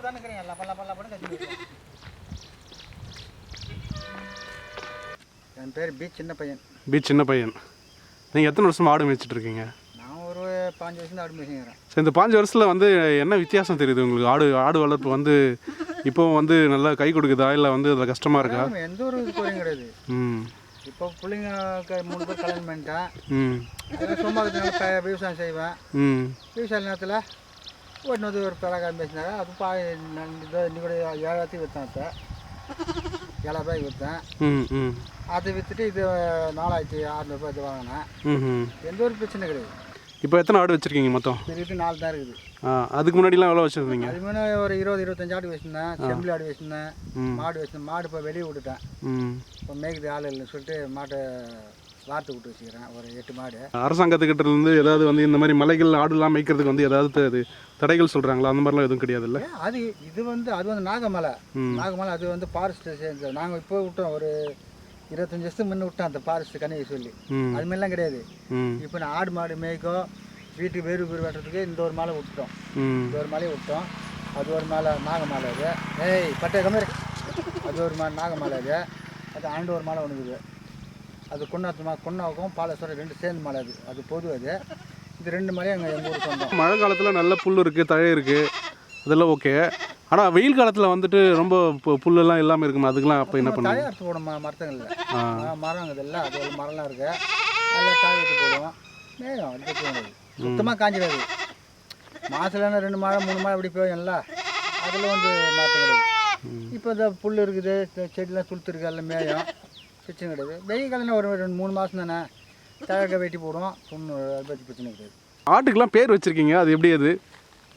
போட்டு தானே இருக்கிறேன் எல்லாம் பல்லா பல்லா போட்டு கட்டி விடுவோம். என் பேர் பி சின்ன பையன். பி சின்ன பையன். நீங்கள் எத்தனை வருஷமா ஆடு மேய்ச்சிட்டு இருக்கீங்க? நான் ஒரு பாஞ்சு வருஷம் ஆடு மேய்ச்சிக்கிறேன் சரி இந்த பாஞ்சு வருஷத்தில் வந்து என்ன வித்தியாசம் தெரியுது உங்களுக்கு? ஆடு ஆடு வளர்ப்பு வந்து இப்போ வந்து நல்லா கை கொடுக்குதா? இல்லை வந்து அதில் கஷ்டமாக இருக்கா? எந்த ஒரு குறையும் கிடையாது. ம். இப்போ பிள்ளைங்க க- மூணு பேர் கல்யாணம் பண்ணிட்டேன். ம். சும்மா விவசாயம் செய்வேன். ம். விவசாய நேரத்தில் ஒரு பா நான் இதோ இன்னி கூட ஏழாயிரத்துக்கு விற்றேன் இப்போ ஏழாயிரம் ரூபாய்க்கு விற்றேன் ம் ம். அதை விற்றுட்டு இது நாலாயிரத்தி அறநூறுபா இது வாங்கினேன். எந்த ஒரு பிரச்சனை கிடையாது. இப்போ எத்தனை ஆடு வச்சுருக்கீங்க மொத்தம்? இருக்குது நாலு தான் இருக்குது. அதுக்கு முன்னாடிலாம் எவ்வளோ வச்சுருந்தீங்க? அது முன்னே ஒரு இருபது இருபத்தஞ்சு ஆடு வச்சுருந்தேன். செம்பிளி ஆடு வச்சுருந்தேன். மாடு வச்சுருந்தேன். மாடு இப்போ வெளியே விட்டுட்டேன். இப்போ மேய்க்குது ஆள் இல்லைன்னு சொல்லிட்டு மாட்டை வார்த்து விட்டு வச்சுக்கிறேன் ஒரு எட்டு மாடு. அரசாங்கத்துக்கிட்ட இருந்து ஏதாவது வந்து இந்த மாதிரி மலைகள் ஆடுலாம் மேய்க்கிறதுக்கு வந்து ஏதாவது த- தடைகள் சொல்கிறாங்களா அந்த மாதிரிலாம் எதுவும் கிடையாதுல்ல? ஏன் அது இது வந்து அது வந்து நாகமலை. நாகமலை அது வந்து ஃபாரஸ்ட் சேர்ந்து நாங்கள் இப்போ விட்டோம் ஒரு இருபத்தஞ்சி வருஷத்துக்கு முன்ன விட்டோம் அந்த ஃபாரஸ்ட் கண்ணியை சொல்லி. அது மாதிரிலாம் கிடையாது. இப்போ நான் ஆடு மாடு மேய்க்கும் வீட்டுக்கு வேறு வீடு வெட்டுறதுக்கு இந்த ஒரு மாலை விட்டுட்டோம். ம். இந்த ஒரு மலையை விட்டோம். அது ஒரு மாலை நாகமாலை அது. ஏய் பட்டை கம்மி அது ஒரு மா நாகமாலை அது. அது ஆண்டு ஒரு மாலை ஒன்று இருக்குது அது கொண்டாத்து மா கொண்டாவுக்கும் பாலஸ்வரம் ரெண்டு சேர்ந்து மாலை அது. அது பொது அது. இது ரெண்டு மலையும் எங்கள் எங்கள் ஊருக்கு சொந்தம் மழை காலத்தில் நல்ல புல் இருக்குது தழை இருக்குது அதெல்லாம் ஓகே ஆனால் வெயில் காலத்தில் வந்துட்டு ரொம்ப புல்லெல்லாம் இல்லாமல் இருக்குமா அதுக்கெல்லாம் அப்போ என்ன பண்ணுவீங்க? தயாரித்து போடும் மரத்துங்களில் மரம் இருக்குதுல்ல அது ஒரு மரம்லாம் இருக்குது அதில் வெட்டி போடுவோம். அது கிடையாது சுத்தமாக காஞ்சிடாது. மாதத்துலன்னா ரெண்டு மழை மூணு மழை அப்படி பெய்யும்ல அதில் வந்து மாற்றம் கிடையாது. இப்போ இந்த புல் இருக்குது செடிலாம் துளுத்து இருக்கு எல்லாம் மேயும் பிரச்சனை கிடையாது. வெயில் காலம் ஒரு ரெண்டு மூணு மாதம் தானே. தழக்க வெட்டி போடுவோம். புண்ணு அதை பற்றி பிரச்சனை கிடையாது. ஆட்டுக்கெல்லாம் பேர் வச்சுருக்கீங்க? அது எப்படி அது?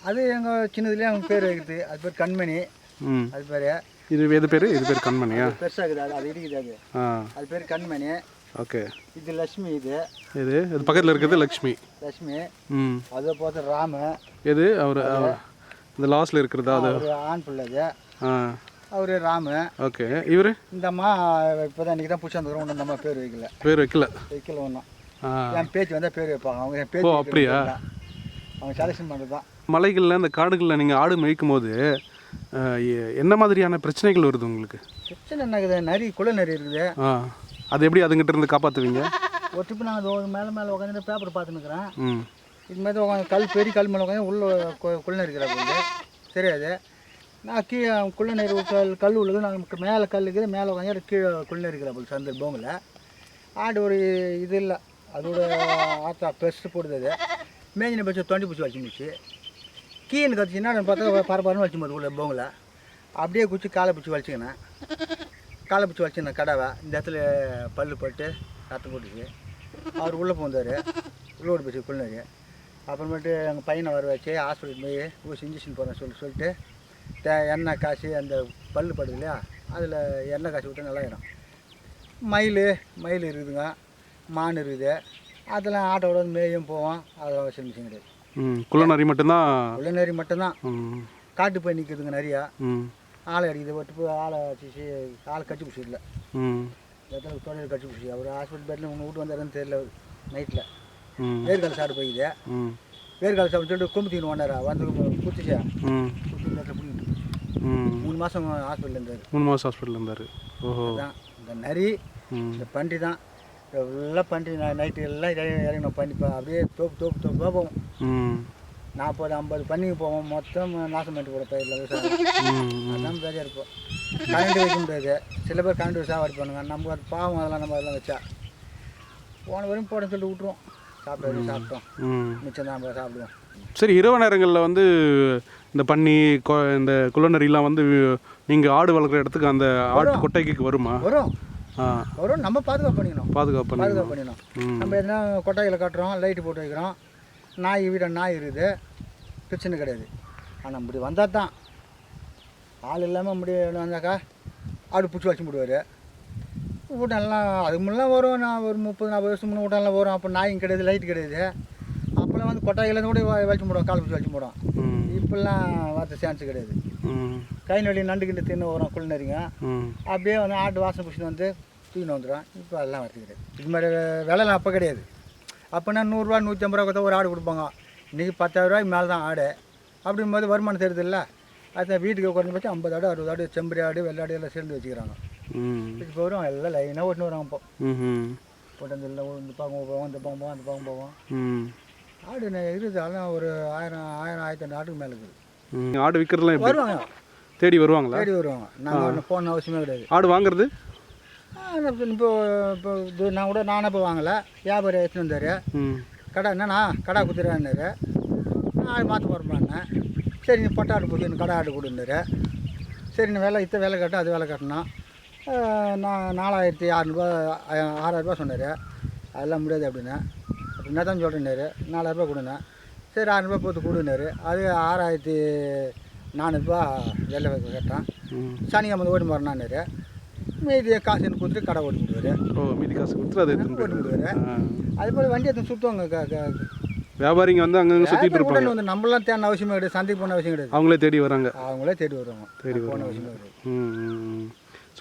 அது எங்கள் சின்னதுலேயே அவங்க பேர் வைக்குது அது பேர் கண்மணி. அது பேர் இது எது பேர்? இது பேர் கண்மணியா? பெருசாக இருக்குது அது அது இருக்குது அது. அது பேர் கண்மணி. ஓகே. இது லட்சுமி இது. இது இது பக்கத்தில் இருக்கிறது லக்ஷ்மி லட்சுமி. ம். அதை பார்த்து ராமு எது? அவர் இந்த லாஸ்ட்டில் இருக்கிறதா? அது? ஆண் பிள்ளை ஆ. அவர் ராமு. ஓகே. இவர்? இந்த அம்மா இப்போ தான் இன்றைக்கி தான் பிடிச்சி வந்துக்கிறோம் ஒன்றும் இந்த அம்மா பேர் வைக்கல. பேர் வைக்கல? வைக்கல ஒன்றும் என் பேச்சு வந்தால் பேர் வைப்பாங்க. அவங்க என் பேச்சு அப்படியா? அவங்க செலெக்ஷன் பண்ணுறது தான். மலைகளில் இந்த காடுகளில் நீங்கள் ஆடு மேய்க்கும் போது என்ன மாதிரியான பிரச்சனைகள் வருது உங்களுக்கு? பிரச்சனை என்ன இருக்குது? நரி குள்ள நரி இருக்குது. அது எப்படி அதுங்கிட்ட இருந்து காப்பாற்றுவீங்க ஒரு ட்ரிப்பு நான் மேலே மேலே உட்காந்து பேப்பர் பார்த்துன்னுக்குறேன் இது மாதிரி உட்காந்து கல் பெரிய கல் மேலே உட்காந்து உள்ள குள்ள நரி இருக்கிறாங்க தெரியாது. நான் கீழே குள்ளநீர் கல் கல் உள்ளது. நாங்கள் மேலே கல் இருக்குது மேலே உட்காந்து கீழே குள்ளநீர் நரி இருக்கிற போல் சந்த பூமில் ஆடு ஒரு இது இல்லை. அதோட ஆத்தா பெருசு போடுது மேஞ்சின பட்சம் தொண்டி பூச்சி வச்சுருந்துச்சு. கீழே கத்துச்சுன்னா பார்த்தா பரபரன்னு வச்சு போது உள்ள பூமில் அப்படியே குச்சி காலை பிடிச்சி வலிச்சுக்கினேன். காலை பிடிச்சி வச்சுருந்தேன் கடவை இந்த இடத்துல பல்லு பட்டு ரத்தம் போட்டுச்சு. அவர் உள்ளே போந்தார். உள்ளோடு போச்சு குள்ளனரி அப்புறமேட்டு எங்கள் பையனை வர வச்சு ஹாஸ்பிட்டல் போய் ஊசி இன்ஜெக்ஷன் போகிறேன் சொல்லி சொல்லிட்டு தே எண்ணெய் காசு அந்த பல்லு படுது இல்லையா? அதில் எண்ணெய் காசு விட்டு நல்லாயிடும் மயில் மயில் இருக்குதுங்க. மான் இருக்குது. அதெல்லாம் ஆட்டோட வந்து மேயும் போவோம். அதெல்லாம் வச்சு மிஷின் கிடையாது. குள்ளநரி மட்டும்தான்? உள்ள நரி மட்டும்தான் காட்டு போய் நிற்குதுங்க நிறையா. ஆளை அடிக்குது ஒட்டு போய் ஆளை வச்சு ஆளை கட்டி பிடிச்சி இல்லை எத்தனை தொழில் கட்டி பிடிச்சி அவர் ஹாஸ்பிட்டல் பெட்டில் ஒன்று வீட்டு வந்தாருன்னு தெரியல நைட்டில் வேர்கால சாப்பிட்டு போய்க்குது ம். வேர்கால சாப்பிட்டு சொல்லிட்டு கும்பத்தின்னு ஒன்றாரா வந்து குத்துச்சா ம் குத்தி இந்த இடத்துல பிடிக்கிட்டு ம் மூணு மாதம் ஹாஸ்பிட்டல் இருந்தார். மூணு மாதம் ஹாஸ்பிட்டலில் இருந்தார். ஓஹோ. இந்த நரி இந்த பன்றி தான். எல்லாம் பன்றி நைட்டு எல்லாம் இறங்கி இறங்கணும் பண்ணி அப்படியே தோப்பு தோப்பு தோப்பு போவோம். நாற்பது ஐம்பது பண்ணிக்கு போவோம். மொத்தம் நாசம் பண்ணிட்டு கூட பயிரில் விவசாயம் அதான் பேஜாக இருப்போம் கரண்ட் வைக்க முடியாது சில பேர் கரண்ட் சாப்பாடு பண்ணுங்க நம்ம அது பாவம் அதெல்லாம் நம்ம அதெல்லாம் வச்சா. போன வரையும் போடன்னு சொல்லிட்டு விட்ருவோம் சாப்பிட்டு சாப்பிட்டோம். ம். மிச்சம் தான் நம்ம சாப்பிடுவோம். சரி இரவு நேரங்களில் வந்து இந்த பன்னி கொ- இந்த குள்ளநரிலாம் வந்து நீங்கள் ஆடு வளர்க்குற இடத்துக்கு அந்த ஆட்டு கொட்டைக்கு வருமா? வரும். ஆ. வரும். நம்ம பாதுகாப்பு பண்ணிக்கணும். பாதுகாப்பு பாதுகாப்பு பண்ணிக்கணும். நம்ம எதுனா கொட்டாயில் கட்டுறோம் லைட்டு போட்டு வைக்கிறோம். நாய் வீட நாய் இருக்குது. பிரச்சனை கிடையாது. ஆனால் இப்படி வந்தால் தான். ஆள் இல்லாமல் இப்படி வந்தாக்கா ஆடு பிடிச்சி வச்சு முடிவார் வீட்டெல்லாம் அதுக்கு முன்னெல்லாம் வரும். நான் ஒரு முப்பது நாற்பது வருஷம் முன்னே வீட்டெல்லாம் வரும். அப்போ நாயும் கிடையாது லைட் கிடையாது. அப்போல்லாம் வந்து கொட்டாயிலேருந்து கூட வ- வலிச்சு போடுவோம் கால் பிடிச்சி வச்சு போடுவோம் இப்போல்லாம் வரத்த சான்ஸ் கிடையாது. கை நொடி நண்டு கிண்டு தின்னு வரும் குளிநரிங்க ம். அப்படியே வந்து ஆட்டு வாசனை பிடிச்சிட்டு வந்து தூக்கின்னு வந்துடும் இப்போ அதெல்லாம் வரது கிடையாது. இது மாதிரி விலைலாம் அப்போ கிடையாது. அப்போனா நூறுரூவா நூற்றி ஐம்பது ரூபா கொடுத்தா ஒரு ஆடு கொடுப்பாங்க. இன்றைக்கி பத்தாயிரம் ரூபாய்க்கு மேலே தான் ஆடு. அப்படிங்கும்போது வருமானம் தெரியுதுல்ல அது வீட்டுக்கு குறைஞ்சபட்சம் ஐம்பது ஆடு அறுபது ஆடு செம்பரி ஆடு வெள்ளாடு எல்லாம் சேர்ந்து வச்சுக்கிறாங்க. இப்போ வரும் எல்லாம் லைனாக ஓட்டுன்னு வராங்க இப்போ போட்டு அந்த இந்த பக்கம் போவோம் இந்த பக்கம் போவோம் அந்த பக்கம் போவோம். ஆடு இருக்குது அதெல்லாம் ஒரு ஆயிரம் ஆயிரம் ஆயிரத்தி ரெண்டு ஆட்டுக்கு மேலே இருக்குது. ஆடு விற்கிறதுலாம் வருவாங்க. தேடி வருவாங்களா? தேடி வருவாங்க. நாங்கள் ஒன்றும் போன அவசியமே கிடையாது. ஆடு வாங்குறது? இப்போ இப்போ இது நான் கூட நானே இப்போ வாங்கலை. வியாபாரி எடுத்துன்னு வந்தார். கடை என்னண்ணா? கடை குத்துறான்னாரு ஆடு மாற்ற போகிறோம்ண்ணே சரி நீ பொட்டை ஆடு கடை ஆடு கொடுன்னாரு. சரி நீ வேலை இத்த வேலை கட்ட அது வேலை கட்டணும். நான் நாலாயிரத்தி அறநூறுபா ஆறாயிரரூபா சொன்னார். அதெல்லாம் முடியாது அப்படின்னா. அப்படின்னா தான் சொல்கிறேன்னாரு நாலாயிரரூபா கொடுங்க சரி ஆறுநூறுபா போட்டு கொடுனாரு அது ஆறாயிரத்தி நானூறுபா வேலை கட்டேன். ம். சனிக்கிழமை ஓடி போகிறேன்னாரு மீதி காசு எனக்கு கொடுத்துட்டு கடை ஓட்டி விடுவார் ஓ மீதி காசு கொடுத்துட்டு அதை எடுத்துன்னு விடுவார் அது போல் வண்டி எடுத்து சுற்றுவாங்க வியாபாரிங்க வந்து அங்கங்கே சுற்றிட்டு இருப்பாங்க. வந்து நம்மளாம் தேன அவசியமே கிடையாது சந்தைக்கு போன அவசியம் கிடையாது. அவங்களே தேடி வராங்க. அவங்களே தேடி வருவாங்க. தேடி போன அவசியமே கிடையாது.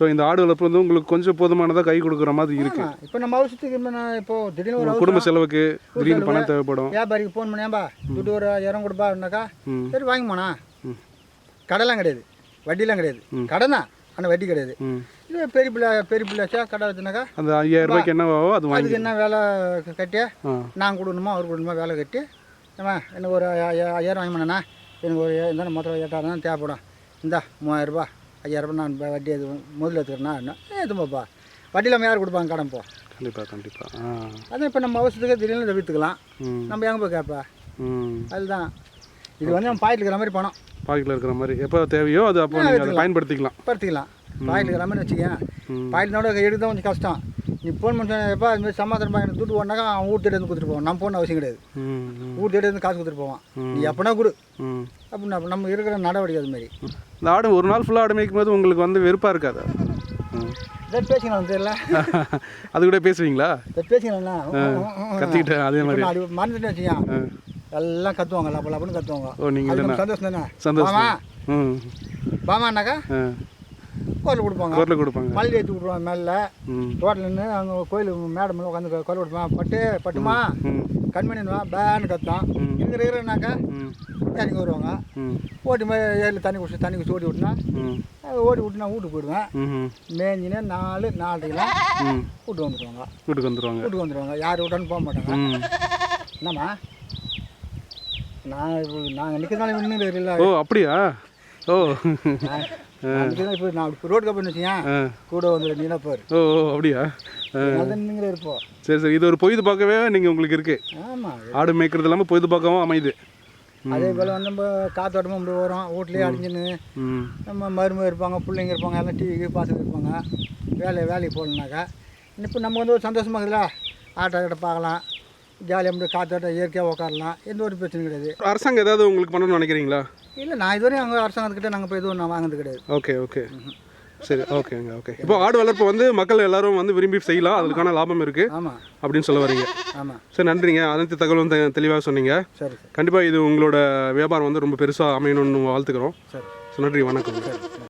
ஸோ இந்த ஆடு வளர்ப்பு வந்து உங்களுக்கு கொஞ்சம் போதுமானதாக கை கொடுக்குற மாதிரி இருக்கு. இப்போ நம்ம அவசரத்துக்கு நான் இப்போ திடீர்னு ஒரு குடும்ப செலவுக்கு திடீர்னு பணம் தேவைப்படும். வியாபாரிக்கு ஃபோன் பண்ணியாம்பா துட்டு ஒரு இடம் கொடுப்பாருனாக்கா சரி வாங்கிப்போனா ம். கடைலாம் கிடையாது. வட்டிலாம் கிடையாது. கடை தான் ஆனால் வட்டி கிடையாது. இது பெரிய பிள்ளை பெரிய பிள்ளைச்சா கடை வச்சுனாக்கா அந்த ஐயாயிரம் ரூபாய்க்கு என்னவோ அது வாங்கி அதுக்கு என்ன வேலை கட்டி நான் கொடுக்கணுமா அவர் கொடுக்கணுமா வேலை கட்டி ஏம்மா எனக்கு ஒரு ஐயா- ஐயா- ஐயாயிரம் வாங்கி பண்ணா எனக்கு ஒரு இந்த மொத்தம் எட்டாயிரம் தான் தேவைப்படும். இந்தா மூவாயிரரூபா ஐயாயிரரூபா நான் வட்டி எது முதல்ல எடுத்துக்கிறேன்னா என்ன? ஏதுமாப்பா வட்டி இல்லாமல் யார் கொடுப்பாங்க? கடன் போ. கண்டிப்பாக கண்டிப்பாக அதான் இப்போ நம்ம அவசரத்துக்கு திடீர்னு இதை விற்றுக்கலாம் ம். நம்ம எங்கே போய் கேட்பா அதுதான். இது வந்து நம்ம பாக்கெட்டில் இருக்கிற மாதிரி பணம். பாக்கெட்டில் இருக்கிற மாதிரி. எப்போ தேவையோ அது அப்போ நீங்கள் பயன்படுத்திக்கலாம். படுத்திக்கலாம். பாக்கெட்டில் இருக்கிற மாதிரி வச்சுக்கேன் பாக்கெட்டினோட எடுக்க தான் கொஞ்சம் கஷ்டம். நீ ஃபோன் பண்ணி எப்போ அது மாதிரி சமாதானம் பண்ணி துட்டு போனாக்கா அவன் ஊர் தேடி வந்து கொடுத்துட்டு போவான். நம்ம போன அவசியம் கிடையாது. ஊர் தேடி வந்து காசு கொடுத்துட்டு போவான். நீ எப்போனா கொடு. அப்படின்னு அப்ப நம்ம இருக்கிற நடவடிக்கை அது மாதிரி. இந்த ஆடு ஒரு நாள் ஃபுல்லாக ஆடு மேய்க்கும் போது உங்களுக்கு வந்து வெறுப்பாக இருக்காது? பேசிக்கலாம் தெரியல அது கூட பேசுவீங்களா? பேசிக்கலாம்ண்ணா கற்றுக்கிட்டேன் அதே மாதிரி. அப்படி மறந்துட்டு வச்சுக்கேன். எல்லாம் கத்துவாங்க லப்ப லப்பன்னு கத்துவாங்க. ஓ நீங்கள் சந்தோஷம் தானே? சந்தோஷம். ஆ. குரல் கொடுப்பாங்க. குரல் கொடுப்பாங்க. மல்லி ஏற்றி விட்ருவாங்க மேலே. ம். ரோட்டில் நின்று அங்கே கோயில் மேடம் மேலே உட்காந்து குரல் கொடுப்பான் பட்டு பட்டுமா? கண்மணிவா பேன்னு கத்தான். இருக்கிற இருக்கிறனாக்கா இறங்கி வருவாங்க. ஓட்டி மாதிரி ஏரியில் தண்ணி குடிச்சு தண்ணி குடிச்சு ஓட்டி விட்டுனா ம். ஓட்டி விட்டு நான் வீட்டுக்கு போயிடுவேன். மேஞ்சினே நாலு நாலரைக்கெல்லாம் வீட்டுக்கு வந்துடுவாங்க வீட்டுக்கு வந்துடுவாங்க வீட்டுக்கு வந்துடுவாங்க யார் விட்டான்னு போக மாட்டாங்க. என்னம்மா? நான் நாங்கள் நிற்கிறதுனால நின்று இல்லை. ஓ அப்படியா? ஓ. இப்போ நான் இப்போ ரோடு கப்பன்னு வச்சுக்கேன் கூட வந்து நீனா பாரு. ஓ அப்படியா? நின்று இருப்போம் சரி சரி. இது ஒரு பொழுதுபாக்கவே நீங்கள் உங்களுக்கு இருக்குது ஆமாம் ஆடு மேய்க்கிறது இல்லாமல் பொழுதுபாக்கவும் அமையுது. அதே போல் வந்து நம்ம காத்தோட்டமும் இப்படி வரும். வீட்லேயே அடிஞ்சுன்னு நம்ம மருமக இருப்பாங்க பிள்ளைங்க இருப்பாங்க எல்லாம் டிவி பார்த்துட்டு இருப்பாங்க. வேலை வேலைக்கு போகலனாக்கா இப்போ நம்ம வந்து ஒரு சந்தோஷமாக இருக்குல்ல ஆட்டோ கிட்ட பார்க்கலாம். ஜாலியாக அப்படியே காத்தோட்டம் இயற்கையாக உட்காரலாம் எந்த ஒரு பிரச்சனையும் கிடையாது. அரசாங்கம் ஏதாவது உங்களுக்கு பண்ணணும்னு நினைக்கிறீங்களா? இல்லை நான் இதுவரையும் அங்கே அரசாங்கத்துக்கிட்ட நாங்கள் போய் எதுவும் நான் வாங்கினது கிடையாது. Okay okay. சரி ஓகேங்க ஓகே. இப்போ ஆடு வளர்ப்பு வந்து மக்கள் எல்லாரும் வந்து விரும்பி செய்யலாம். அதுக்கான லாபம் இருக்குது ஆமாம் அப்படின்னு சொல்ல வரீங்க. ஆமாம் சரி நன்றிங்க. அனைத்து தகவலும் தெளிவாக சொன்னீங்க. கண்டிப்பாக இது உங்களோட வியாபாரம் வந்து ரொம்ப பெருசாக அமையணும்னு வாழ்த்துக்கிறோம். சரி. நன்றி வணக்கம். சரி.